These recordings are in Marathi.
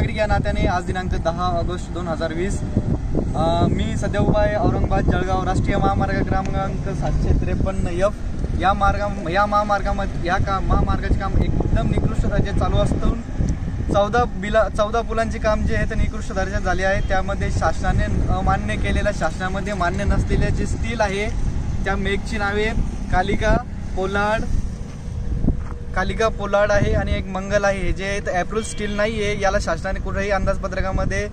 नागरिक या नात्याने आज दिनांक दहा ऑगस्ट दोन हजार वीस मी सध्या उभा आहे औरंगाबाद जळगाव राष्ट्रीय महामार्ग क्रमांक सातशे त्रेपन्न एफ या मार्गा या महामार्गामध्ये या का महामार्गाचे काम एकदम निकृष्ट दर्जाचे चालू असून चौदा बिला चौदा पुलांचे काम जे आहे ते निकृष्ट दर्जा झाले आहे. त्यामध्ये शासनाने मान्य केलेल्या शासनामध्ये मान्य नसलेले जे स्टील आहे त्या मेघची नावे कालिका पोलाड कालिका पोलाड आहे आणि एक मंगल आहे. हे जे आहे स्टील नाही आहे याला शासनाने कुठेही अंदाजपत्रकामध्ये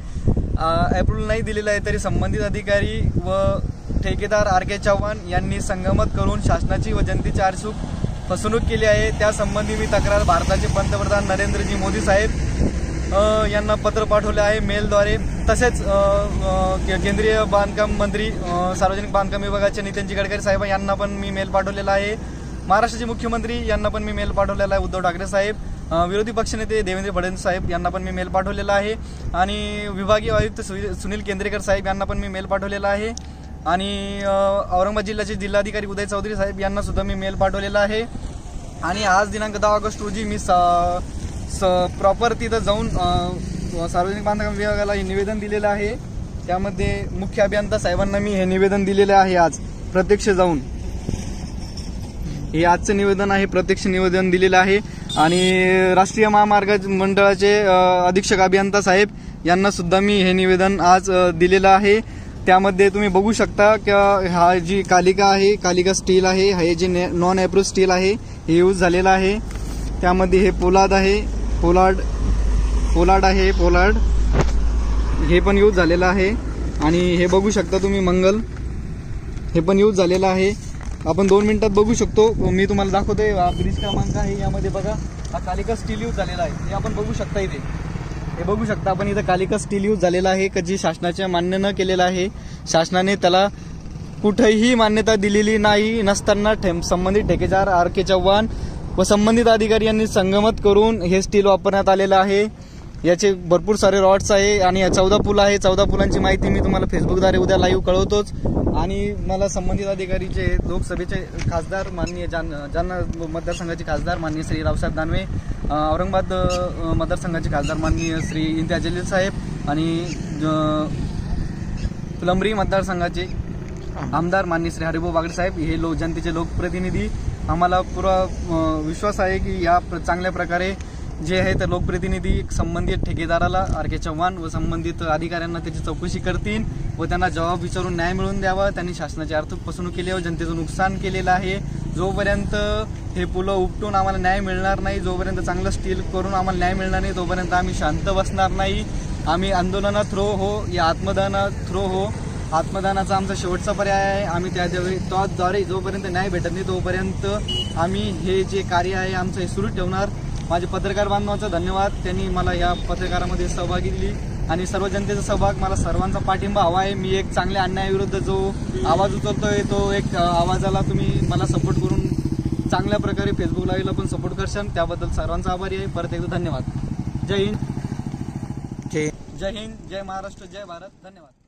अप्रूल नाही दिलेलं आहे तरी संबंधित अधिकारी व ठेकेदार आर के चव्हाण यांनी संगमत करून शासनाची व जनतेची आरसूक फसवणूक केली आहे. त्यासंबंधी मी तक्रार भारताचे पंतप्रधान नरेंद्रजी मोदी साहेब यांना पत्र पाठवले आहे मेलद्वारे. तसेच के- केंद्रीय बांधकाम मंत्री सार्वजनिक बांधकाम विभागाचे नितीनजी गडकरी साहेब यांना पण मी मेल पाठवलेला आहे. महाराष्ट्राचे मुख्यमंत्री यांना पण मी मेल पाठवलेला आहे उद्धव ठाकरे साहेब. विरोधी पक्षनेते देवेंद्र फडणवीस साहेब यांना पण मी मेल पाठवलेला आहे. आणि विभागीय आयुक्त सु- सुनील केंद्रेकर साहेब यांना पण मी मेल पाठवलेला आहे. आणि औरंगाबाद जिल्ह्याचे जिल्हाधिकारी उदय चौधरी साहेब यांना सुद्धा मी मेल पाठवलेला आहे. आणि आज दिनांक दहा ऑगस्ट रोजी मी स स प्रॉपर तिथं जाऊन सार्वजनिक बांधकाम विभागाला हे निवेदन दिलेलं आहे. त्यामध्ये मुख्य अभियंता साहेबांना मी हे निवेदन दिलेले आहे आज प्रत्यक्ष जाऊन. हे आजचं निवेदन आहे प्रत्यक्ष निवेदन दिलेलं आहे. आणि राष्ट्रीय महामार्ग मंडळाचे अधीक्षक अभियंता साहेब यांना सुद्धा मी हे निवेदन आज दिलेलं आहे. त्यामध्ये तुम्ही बघू शकता की हा जी कालिका आहे कालिका स्टील आहे हे जे नॉन अप्रूव्ह स्टील आहे हे यूज झालेलं आहे. त्यामध्ये हे पोलाद आहे पोलाड पोलाड आहे पोलाड हे पण यूज झालेलं आहे. आणि हे बघू शकता तुम्ही मंगल. हे पण यूज झालेलं आहे. आपण दोन मिनिटात बघू शकतो. मी तुम्हाला दाखवते ब्रिज क्रमांक आहे यामध्ये बघा हा कालिका स्टील यूज झालेला आहे. हे आपण बघू शकता इथे. हे बघू शकता आपण इथं कालिका स्टील यूज झालेला आहे का जी शासनाच्या मान्य न केलेलं आहे. शासनाने त्याला कुठेही मान्यता दिलेली नाही नसताना ठेम संबंधित ठेकेदार आर के चव्हाण व संबंधित अधिकारी यांनी संगमत करून हे स्टील वापरण्यात आलेलं आहे. याचे भरपूर सारे रॉड्स आहे आणि या चौदा पूल आहे. चौदा पुलांची माहिती मी तुम्हाला फेसबुकद्वारे उद्या लाईव्ह कळवतोच. आणि मला संबंधित अधिकारीचे लोकसभेचे खासदार माननीय जान जालना मतदारसंघाचे खासदार माननीय श्री रावसाहेब दानवे औरंगाबाद मतदारसंघाचे खासदार माननीय श्री इम्तियाज जलील साहेब आणि अ, मतदारसंघाचे आमदार माननीय श्री हरिभाऊ बागडे साहेब. हे लोक जनतेचे लोकप्रतिनिधी. आम्हाला पुरा विश्वास आहे की या प्र- चांगल्या प्रकारे जे आहे ते लोकप्रतिनिधी संबंधित ठेकेदाराला आर के चव्हाण व संबंधित अधिकाऱ्यांना त्याची चौकशी करतील व त्यांना जबाब विचारून न्याय मिळवून द्यावा. त्यांनी शासनाची आर्थिक फसवणूक केली व जनतेचं नुकसान केलेलं आहे. जोपर्यंत हे पुलं उपटून आम्हाला न्याय मिळणार नाही जोपर्यंत चांगलं स्टील करून आम्हाला न्याय मिळणार नाही तोपर्यंत आम्ही शांत बसणार नाही. आम्ही आंदोलना थ्रो हो या आत्मदाना थ्रो हो. आत्मदानाचा आमचा शेवटचा पर्याय आहे. आम्ही त्याद्वारे त्याद्वारे जोपर्यंत न्याय भेटत नाही तोपर्यंत आम्ही हे जे कार्य आहे आमचं हे सुरू ठेवणार. माझे पत्रकार बांधवांचा धन्यवाद. त्यांनी मला या पत्रकारामध्ये सहभागी दिली. आणि सर्व जनतेचा सहभाग मला सर्वांचा पाठिंबा हवा आहे. मी एक चांगल्या अन्यायाविरुद्ध जो आवाज उचलतोय तो एक आवाजाला तुम्ही मला सपोर्ट करून चांगल्या प्रकारे फेसबुक लाईव्हला पण सपोर्ट करशाल. त्याबद्दल सर्वांचा आभारी आहे. परत एकदा धन्यवाद. जय हिंद. जय जय हिंद. जय महाराष्ट्र. जय भारत. धन्यवाद.